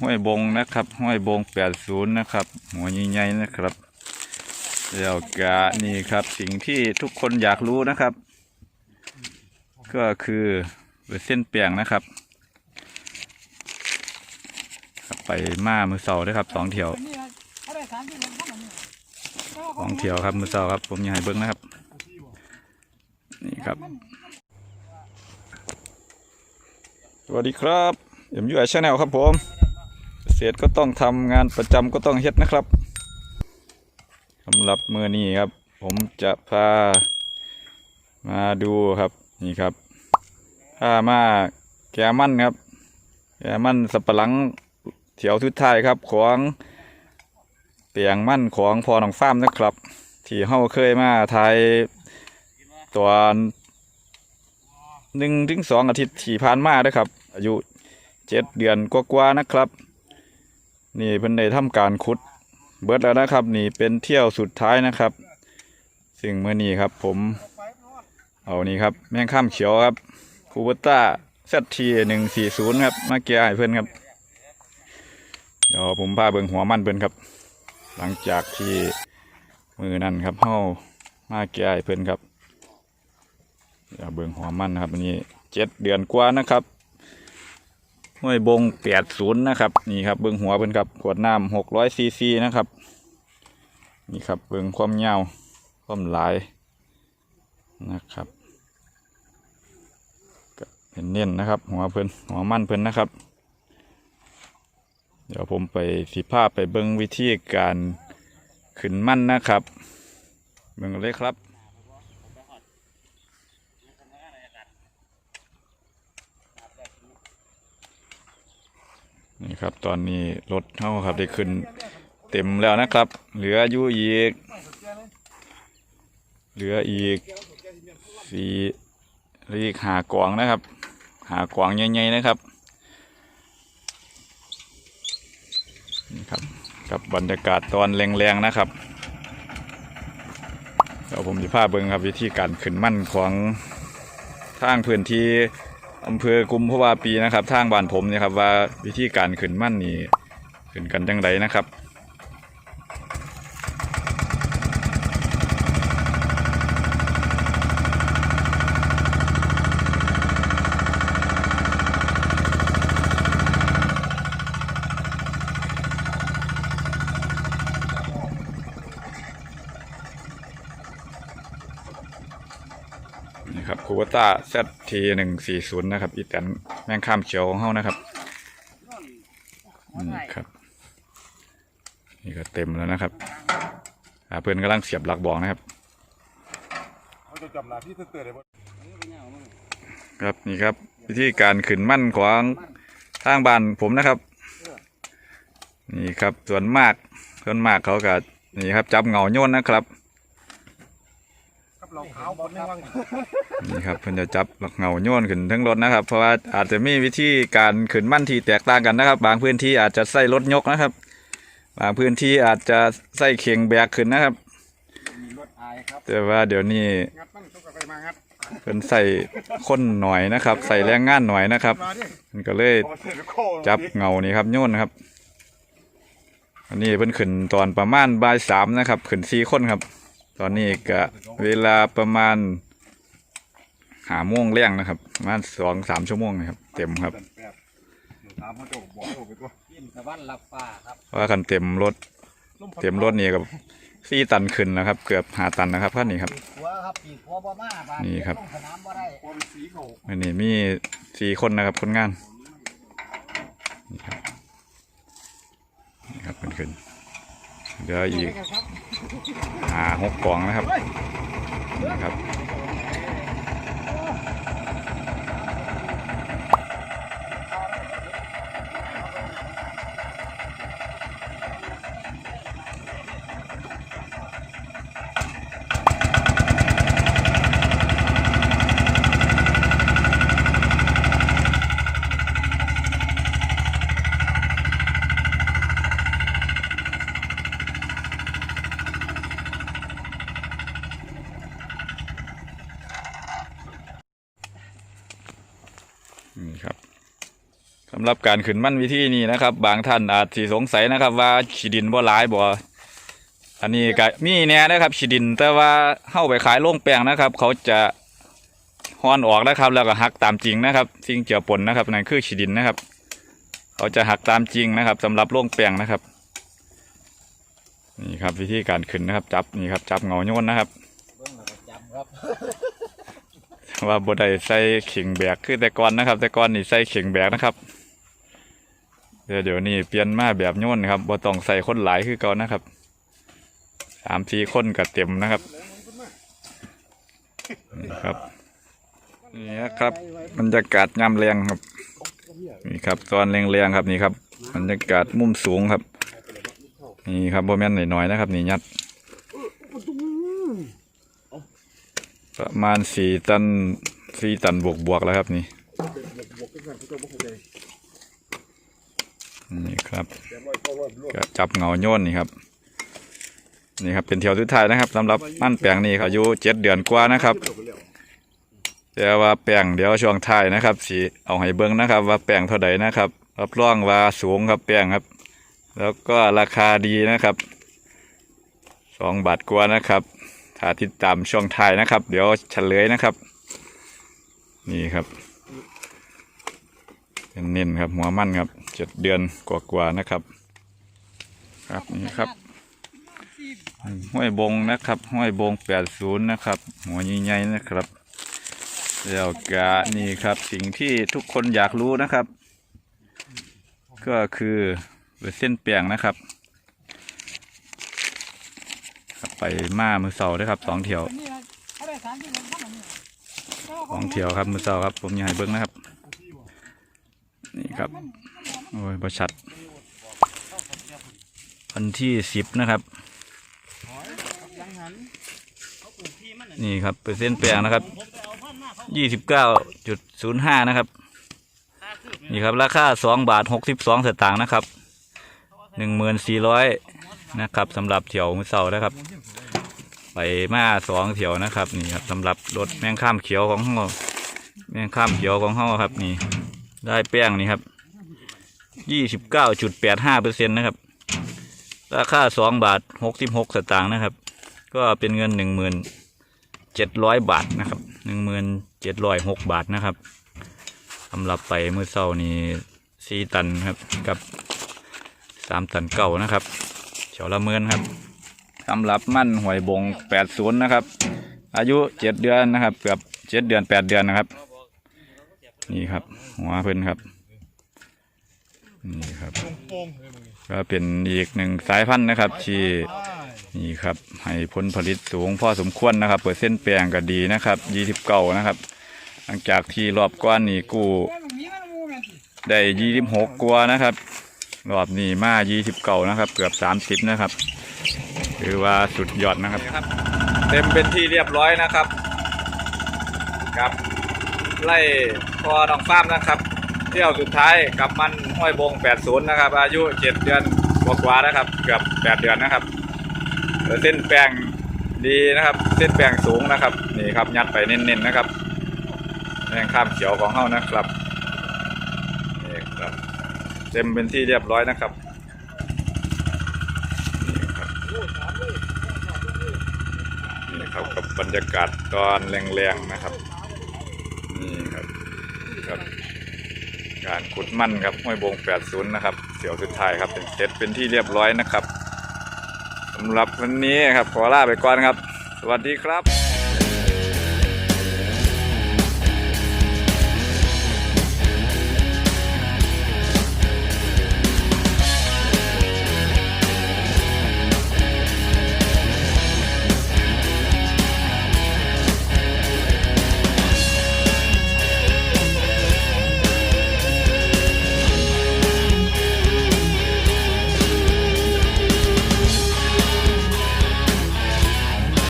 ห้วยบงนะครับ ห้วยบงแปดศูนย์นะครับ หัวใหญ่ๆนะครับแล้วก็นี่ครับสิ่งที่ทุกคนอยากรู้นะครับ ก็คือเส้นเปียงนะครับไปมามือเสาด้วยครับสองเที่ยวสองเที่ยวครับมือเสาครับ ผมยากให้เบิ้งนะครับ นี่ครับ สวัสดีครับเอ็มยูไอชาแนลครับผม เกษก็ต้องทำงานประจำก็ต้องเฮ็ดนะครับสำหรับมือนี้ครับ ผมจะพามาดูครับนี่ครับพามาแกมันครับแกมันสับปะหลังเถียวทุดท้ายครับ ของเปียงมั่นของพอหนองฟ้ามนะครับ ที่เฮาเคยมาไทยตอนหนึ่งถึงสองอาทิตย์ที่ผ่านมาเด้อครับ อายุเจ็ดเดือนกว่าๆนะครับ นี่เพิ่นได้ทำการขุด เบิดแล้วนะครับ นี่เป็นเที่ยวสุดท้ายนะครับ ซึ่งเมื่อนี้ครับ ผมเอานี่ครับ แมงข้ามเขียวครับคูเบต้าเซทีหนึ่งสี่ศูนย์ครับมาเกียร์ให้เพื่อนครับ เดี๋ยวผมพาเบิ่งหัวมันเพิ่อนครับ หลังจากที่มือนั่นครับเฮามาเกียร์ให้เพิ่อนครับเดี๋ยวเบิ่งหัวมันนครับอันนี้เจ็ดเดือนกว่านะครับ ห้วยบงแปดศูนย์นะครับ นี่ครับเบิ่งหัวเพิ่นครับขวดน้ำหกร้อยซีซีนะครับ นี่ครับเบิ่งความยาวความหลายนะครับก็นเน้นนะครับ หัวเพิ่นหัวมันเพิ่นนะครับ เดี๋ยวผมไปสิภาพไปเบิ่งวิธีการขึ้นมันนะครับเบิ่งเลยครับ นี่ครับตอนนี้รถเท่าครับได้ขึ้นเต็มแล้วนะครับ เหลืออยู่อีก เหลืออีกสี่เหลืออีกหากวางนะครับ หากวางใหญ่ๆนะครับนี่ครับกับบรรยากาศตอนแรงๆนะครับเดี๋ยวผมจะพาเบิ่งครับวิธีการขึ้นมั่นของทางพื้นที่ อำเภอกุมภาวาปีนะครับทางบ้านผมเนี่ยครับว่าวิธีการขึ้นมั่นนี่ขึ้นกันจังไรนะครับ วต้าเซทีหนึ่งสี่ศูนย์นะครับ อีแตนแมงข้ามเขียวของเฮานะครับนี่ครับ นี่ก็เต็มแล้วนะครับอ่าเพื่อนกำลังเสียบหลักบอกนะครับ เขาจะจำหน้าที่เตือนเลยว่าครับนี่ครับ วิธีการขึ้นมั่นของทางบ้านผมนะครับ นี่ครับส่วนมากส่วนมากเขาก็นี่ครับ จับเหงาโยนนะครับกับ เราขาวบอลไม่ว่างนี่ครับเพิ่นจะจับหลักเหงาโยนขึ้นทั้งรถนะครับ เพราะว่าอาจจะมีวิธีการขึ้นมั่นที่แตกต่างกันนะครับ บางพื้นที่อาจจะใส่รถยกนะครับ บางพื้นที่อาจจะใส่เข่งแบกขึ้นนะครับมีรถอายครับแต่ว่าเดี๋ยวนี้งัดมั่งต้องกลับไปมางัดเพิ่นใส่คนหน่อยนะครับ ใส่แรงงานหน่อยนะครับมาดิมันก็เลยโอ้เสร็จโคจับเหงานี่ครับโยนครับ อันนี้เพิ่นขึ้นตอนประมาณบ่ายสามนะครับขึ้นสี่คนครับ ตอนนี้ก็เวลาประมาณหาโมงแรงนะครับประมาณสองสามชั่วโมงนะครับ เต็มครับตามเขาจะบอกให้ผมไปตัวยินตะวันรับฟ้าครับเพราะว่าคันเต็มรถ เต็มรถนี่กับสี่ตันขึ้นนะครับ เกือบหาตันนะครับคันนี้ครับปีกหัวครับปีกหัวบ่มาบาดนี่ครับลงสนามบ่ได้ความสีเขาอันนี้มีสี่คนนะครับคนงานนี่ครับนี่ครับขึ้นขึ้นเดี๋ยวอีก หาหกกล่องนะครับนะครับำหรับการขึ้นมั่นวิธีนี้นะครับ บางท่านอาจสิสงสัยนะครับ ว่าขีดินบ่หลายบ่อันนี้ก็มีแน่นะครับขีดิน แต่ว่าเข้าไปขายโรงแป้งนะครับ เขาจะฮ้อนออกนะครับ แล้วก็หักตามจริงนะครับ สิ่งเจือปนนะครับนั่นคือขีดินนะครับ เขาจะหักตามจริงนะครับสำหรับโรงแป้งนะครับนี่ครับวิธีการขึ้นนะครับ จับนี่ครับจับเงาโยนนะครับเบิ่งแล้วก็จำครับว่าบได้ใส่เข่งแบกคือแต่ก่อนนะครับ แต่ก่อนนี่ใส่เข่งแบกนะครับ เดี๋ยวเดี๋ยวนี้เปลี่ยนมาแบบโยนครับบ่ต้องใส่คนหลายคือเก่านะครับสามสี่คนก็เต็มนะครับนี่ครับนี่นะครับบรรยากาศยามแรงครับนี่ครับตอนแรงๆครับนี่ครับบรรยากาศมุมสูงครับ นี่ครับโบแมนหน่อยๆนะครับ นี่ยัด ประมาณสี่ตันสี่ตันบวกๆแล้วครับนี่ นี่ครับก็จับเงาโยนนี่ครับ นี่ครับเป็นเที่ยวสุดท้ายนะครับสำหรับมั่นแปลงนี้ครับอายุเจ็ดเดือนกว่านะครับแต่ว่าแปลงเดี๋ยวช่วงท้ายนะครับสีเอาให้เบิ้งนะครับ ว่าแปลงเท่าใดนะครับรับรองว่าสูงครับแปลงครับ แล้วก็ราคาดีนะครับสองบาทกว่านะครับถ้าติดตามช่วงท้ายนะครับ เดี๋ยวเฉลยนะครับ นี่ครับ เน้นๆครับ หัวมันครับเจ็ดเดือนกว่าๆนะครับ ครับนี่ครับห้วยบงนะครับ ห้วยบงแปดศูนย์นะครับ หัวใหญ่ๆนะครับแล้วก็นี่ครับสิ่งที่ทุกคนอยากรู้นะครับ ก็คือเส้นเปียงนะครับ ไปมามือเสาด้วยครับสองเถียวสองเถียวครับมือเสาครับ ผมยากให้เบิ้งนะครับ ครับ โอ้ยบชัดวันที่สิบนะครับ นี่ครับเปอร์เซ็นต์แปลงนะครับยี่สิบเก้าจุดศูนย์ห้านะครับ นี่ครับ ราคาสองบาทหกสิบสองสตางค์นะครับหนึ่งหมื่นสี่ร้อยนะครับสำหรับเถียวมือเสานะครับไปมาสองเถียวนะครับนี่ครับสำหรับรถแมงข้ามเขียวของเราแมงข้ามเขียวของเราครับนี่ ได้แป้งนี่ครับยี่สิบเก้าจุดแปดห้าเปอร์เซ็นต์นะครับ ราคาสองบาทหกสิบหกสตางค์นะครับ ก็เป็นเงินหนึ่งหมื่นเจ็ดร้อยบาทนะครับหนึ่งหมื่นเจ็ดร้อยหกบาทนะครับสำหรับไปเมื่อเช้านี้สี่ตันครับกับสามตันเก่านะครับเฉาละเมินครับสำหรับมั่นหวยบงแปดศูนย์นะครับ อายุเจ็ดเดือนนะครับ เกือบเจ็ดเดือนแปดเดือนนะครับ นี่ครับ หัวเพิ่นครับ นี่ครับก็เป็นอีกหนึ่งสายพันธุ์นะครับ ที่นี่ครับ ให้ผลผลิตสูงพอสมควรนะครับ เปอร์เซ็นต์แปลงก็ดีนะครับยี่สิบเก้านะครับ หลังจากที่รอบก้อนนี่กู้ได้ยี่สิบหกกว่านะครับ รอบนี้มายี่สิบเก้านะครับ เกือบสามสิบนะครับถือว่าสุดยอดนะครับ เต็มเป็นที่เรียบร้อยนะครับกับ ไล่พอน้องฟ้ามนะครับ เที่ยวสุดท้ายกับมันห้อยบง 80 นะครับ อายุ 7 เดือนกว่าๆนะครับ เกือบ 8 เดือนนะครับเส้นแป้งดีนะครับ เส้นแป้งสูงนะครับนี่ครับยัดไปเน้นๆนะครับแมงข้ามเขียวของเฮานะครับนี่ครับเต็มเป็นที่เรียบร้อยนะครับนี่ครับกับบรรยากาศตอนแรงๆนะครับ นี่ครับครับ การขุดมั่นครับห้วยบง80 นะครับ เสียวสุดท้ายครับเป็นเสร็จเป็นที่เรียบร้อยนะครับสำหรับวันนี้ครับขอลาไปก่อนครับ สวัสดีครับ